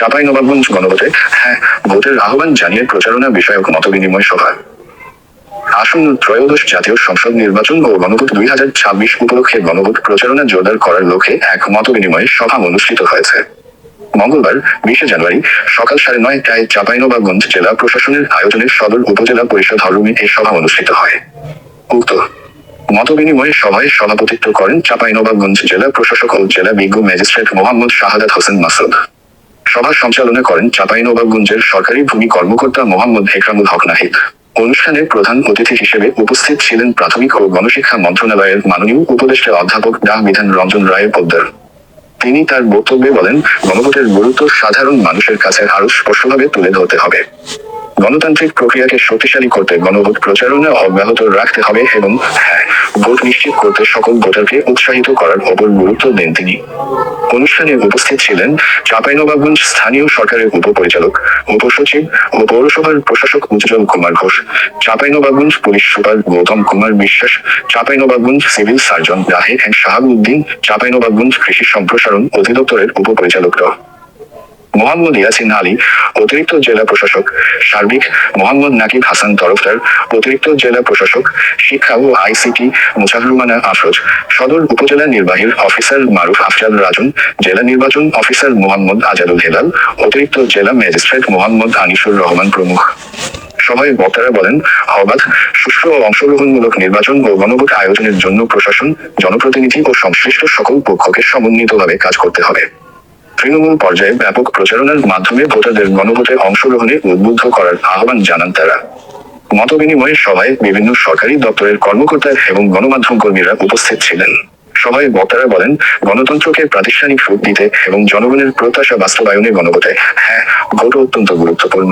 চাঁপাইনবাবগঞ্জ গণভোটে হ্যাঁ ভোটের আহ্বান জানিয়ে প্রচারণা বিষয়ক মতবিনিময় সভা। আসন্ন ত্রয়োদশ জাতীয় সংসদ নির্বাচন ও গণভোট দুই হাজার ছাব্বিশ উপলক্ষে গণভোট প্রচারণা জোরদার করার লক্ষ্যে এক মতবিনিময় সভা অনুষ্ঠিত হয়েছে। মঙ্গলবার, বিশে জানুয়ারি, সকাল সাড়ে নয়টায় চাঁপাইনবাবগঞ্জ জেলা প্রশাসনের আয়োজনে সদর উপজেলা পরিষদ হলরুমে এই সভা অনুষ্ঠিত হয়। উক্ত মতবিনিময় সভায় সভাপতিত্ব করেন চাঁপাইনবাবগঞ্জ জেলা প্রশাসক ও জেলা বিজ্ঞ ম্যাজিস্ট্রেট মোহাম্মদ শাহাদাত হোসেন মাসুদ। সভা সঞ্চালনা করেন চাঁপাইনবাবগঞ্জের সরকারি ভূমি কর্মকর্তা মোহাম্মদ হেকরামুল হক নাহিদ। অনুষ্ঠানে প্রধান অতিথি হিসেবে উপস্থিত ছিলেন প্রাথমিক ও গণশিক্ষা মন্ত্রণালয়ের মাননীয় উপদেষ্টা অধ্যাপক ডাহ বিধান রঞ্জন রায় পোদ্দার। তিনি তার বক্তব্যে বলেন, গণভোটের গুরুত্ব সাধারণ মানুষের কাছে আরও স্পষ্টভাবে তুলে ধরতে হবে। গণতান্ত্রিক প্রক্রিয়াকে শক্তিশালী করতে গণভোট প্রচারণা অব্যাহত রাখতে হবে এবং হ্যাঁ ভোট নিশ্চিত করতে সকল ভোটারকে উৎসাহিত করার ওপর গুরুত্ব দেন তিনি। অনুষ্ঠানে উপস্থিত ছিলেন চাঁপাইনবাবগঞ্জ স্থানীয় সরকারের উপপরিচালক, উপসচিব ও পৌরসভার প্রশাসক Ujjwal Kumar Ghosh, Chapainawabganj police super Gautam Kumar Biswas, Chapainawabganj civil surgeon Rahed Shahabuddin, Chapainawabganj কৃষি সম্প্রসারণ অধিদপ্তরের উপপরিচালক ড। মোহাম্মদ ইয়াসিন আলী, অতিরিক্ত জেলা প্রশাসক সার্বিক, মোহাম্মদ নাকিব হাসান তরফদার, অতিরিক্ত জেলা প্রশাসক, শিক্ষা ও আইসিটি মুজাহরুমানা আফরোজ, সদর উপজেলা নির্বাহী অফিসার মারুফ আফজাল রাজন, জেলা নির্বাচন অফিসার মোহাম্মদ আজাদুল হেলাল, অতিরিক্ত জেলা ম্যাজিস্ট্রেট মোহাম্মদ আনিসুর রহমান প্রমুখ। সভায় বক্তারা বলেন অবাধ সুষ্ঠু ও অংশগ্রহণমূলক নির্বাচন ও গণভোট আয়োজনের জন্য প্রশাসন, জনপ্রতিনিধি ও সংশ্লিষ্ট সকল পক্ষকে সমন্বিতভাবে কাজ করতে হবে। তৃণমূল পর্যায়ে ব্যাপক প্রচারণার মাধ্যমে ভোটারদের গণভোটে অংশগ্রহণে উদ্বুদ্ধ করার আহ্বান জানান তারা। মতবিনিময় সভায় বিভিন্ন সরকারি দপ্তরের কর্মকর্তা এবং গণমাধ্যম কর্মীরা উপস্থিত ছিলেন। সভায় বক্তারা বলেন, গণতন্ত্রকে প্রাতিষ্ঠানিক রূপ দিতে এবং জনগণের প্রত্যাশা বাস্তবায়নে গণভোটে হ্যাঁ ভোট অত্যন্ত গুরুত্বপূর্ণ।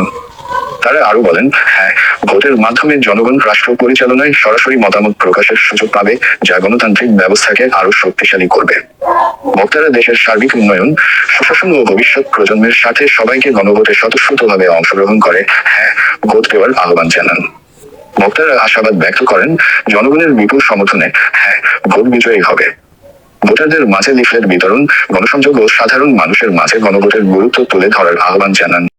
তারা আরও বলেন হ্যাঁ ভোটের মাধ্যমে জনগণ রাষ্ট্র পরিচালনায় সরাসরি মতামত প্রকাশের সুযোগ পাবে, যা গণতান্ত্রিক ব্যবস্থাকে আরও শক্তিশালী করবে। বক্তারা দেশের সার্বিক উন্নয়ন, সুশাসন ও ভবিষ্যৎ প্রজন্মের সাথে সবাইকে গণভোটে স্বতঃস্ফূর্তভাবে অংশগ্রহণ করে হ্যাঁ ভোট দেওয়ার আহ্বান জানান। বক্তারা আশাবাদ ব্যক্ত করেন, জনগণের বিপুল সমর্থনে হ্যাঁ ভোট বিজয়ী হবে। ভোটারদের মাঝে লিফলেট বিতরণ, গণসংযোগ ও সাধারণ মানুষের মাঝে গণভোটের গুরুত্ব তুলে ধরার আহ্বান জানান।